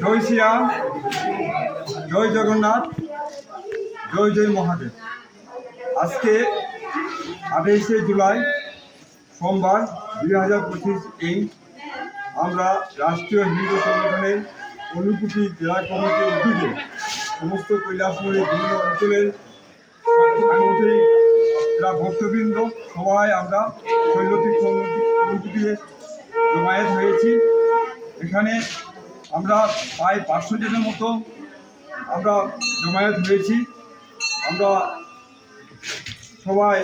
জয় শ্রীরাম জয় জগন্নাথ, জয় জয় মহাদেব। আজকে আঠাইশে জুলাই সোমবার দুই হাজার পঁচিশ ইং আমরা রাষ্ট্রীয় হিন্দু সংগঠনের অনুকুটি জেলা কমিটির উদ্যোগে সমস্ত কৈলাসপুরের বিভিন্ন অঞ্চলের ভক্তবৃন্দ, সবাই আমরা শৈলতিক অনুকুটিতে জমায়েত হয়েছি। এখানে আমরা প্রায় পাঁচশো জনের মতো আমরা জমায়েত হয়েছি। আমরা সবাই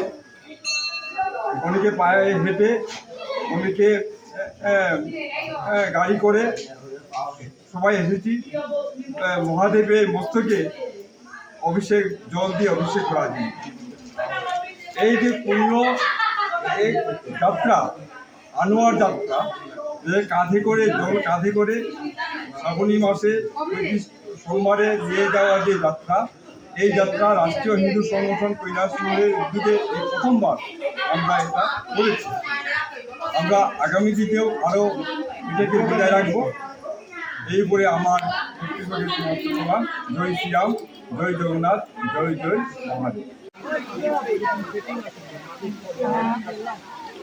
অনেকে পায়ে হেঁটে, অনেকে গাড়ি করে সবাই এসেছি। মহাদেবের মস্তকে অভিষেক, জল দিয়ে অভিষেক করা যায় এই যে পূর্ণ এই যাত্রা, আনোয়ার যাত্রা, যে কাঁধে করে জল কাঁধে করে শ্রাবণী মাসে সোমবারে নিয়ে যাওয়া যে যাত্রা, এই যাত্রা রাষ্ট্রীয় হিন্দু সংগঠন কৈলাসপুরের উদ্যোগে এই প্রথমবার আমরা এটা করেছি। আমরা আগামী দিনেও আরও এটাকে বজায় রাখব। এই বলে আমার জয় শ্রীরাম, জয় জগন্নাথ, জয় জয় মহাদেব। 对呀，对呀。